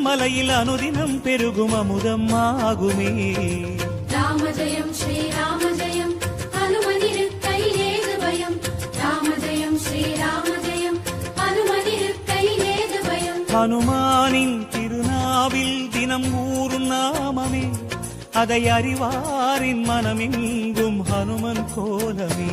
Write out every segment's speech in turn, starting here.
மலையில் அனுதினம் பெருகும் அமுதம் ஆகுமே. ராம ஜெயம் ஸ்ரீராம ஜெயம் ஹனுமானின் திருநாவில் தினம் ஊறும் நாமமே. அதை அறிவாரின் மனமெங்கும் ஹனுமன் கோலமே.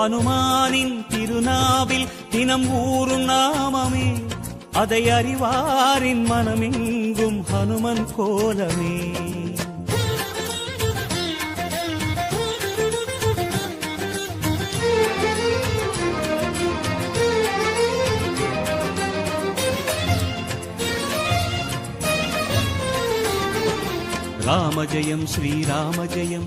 ஹனுமானின் திருநாவில் தினம் ஊறும் நாமமே. அதை அறிவாரின் மனமெங்கும் ஹனுமன் கோலமே. ராம ஜெயம் ஸ்ரீராம ஜெயம்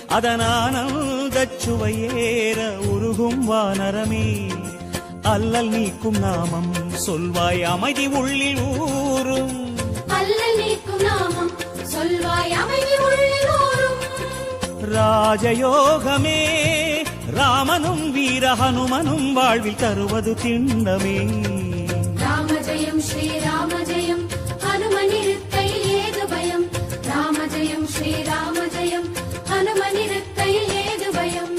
அதனானந்த சுவையேற உருகும் வானரமே. அல்லல் நீக்கும் நாமம் சொல்வாய் அமைதி உள்ளில் ஊரும் அல்லல் நீக்கும் நாமம் சொல்வாய் அமைதி உள்ளில் ஊரும் ராஜயோகமே ராமனும் வீர ஹனுமனும் வாழ்வில் தருவது திண்ணமே ராம ஜெயம் ஸ்ரீராம ஜெயம் ஹனுமனிருக்கையில் ஏது பயம்? ராம ஜெயம் ஸ்ரீராம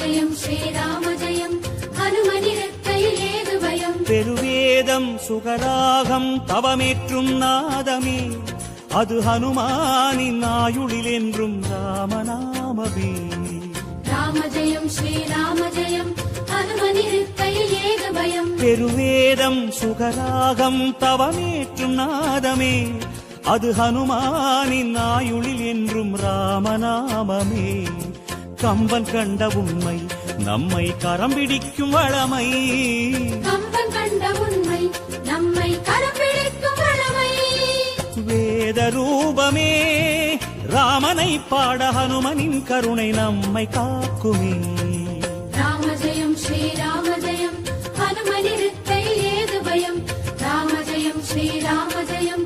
ஜெயம் ஸ்ரீராம ஜெயம் ஹனுமனிருக்கையில் ஏது பயம்? பெருவேதம் சுகராகம் தவமேற்றும் நாதமே. அது ஹனுமானின் ஆயுளில் என்றும் ராமநாமமே. ராம ஜெயம் ஸ்ரீராம ஜெயம் ஹனுமனிருக்கையில் ஏது பயம்? பெருவேதம் சுகராகம் தவமேற்றும் நாதமே. அது ஹனுமானின் ஆயுளில் என்றும் ராமநாமமே. கம்பன் கண்ட உண்மை நம்மை கரம் பிடிக்கும் வளமை. கம்பன் கண்ட உண்மை நம்மை கரம் பிடிக்கும் வளமை. வேத ரூபமே ராமனை பாட ஹனுமனின் கருணை நம்மை காக்குமே. ராம ஜெயம் ஸ்ரீராம ஜெயம் ஹனுமனிருக்கை ஏது பயம்? ராம ஜெயம்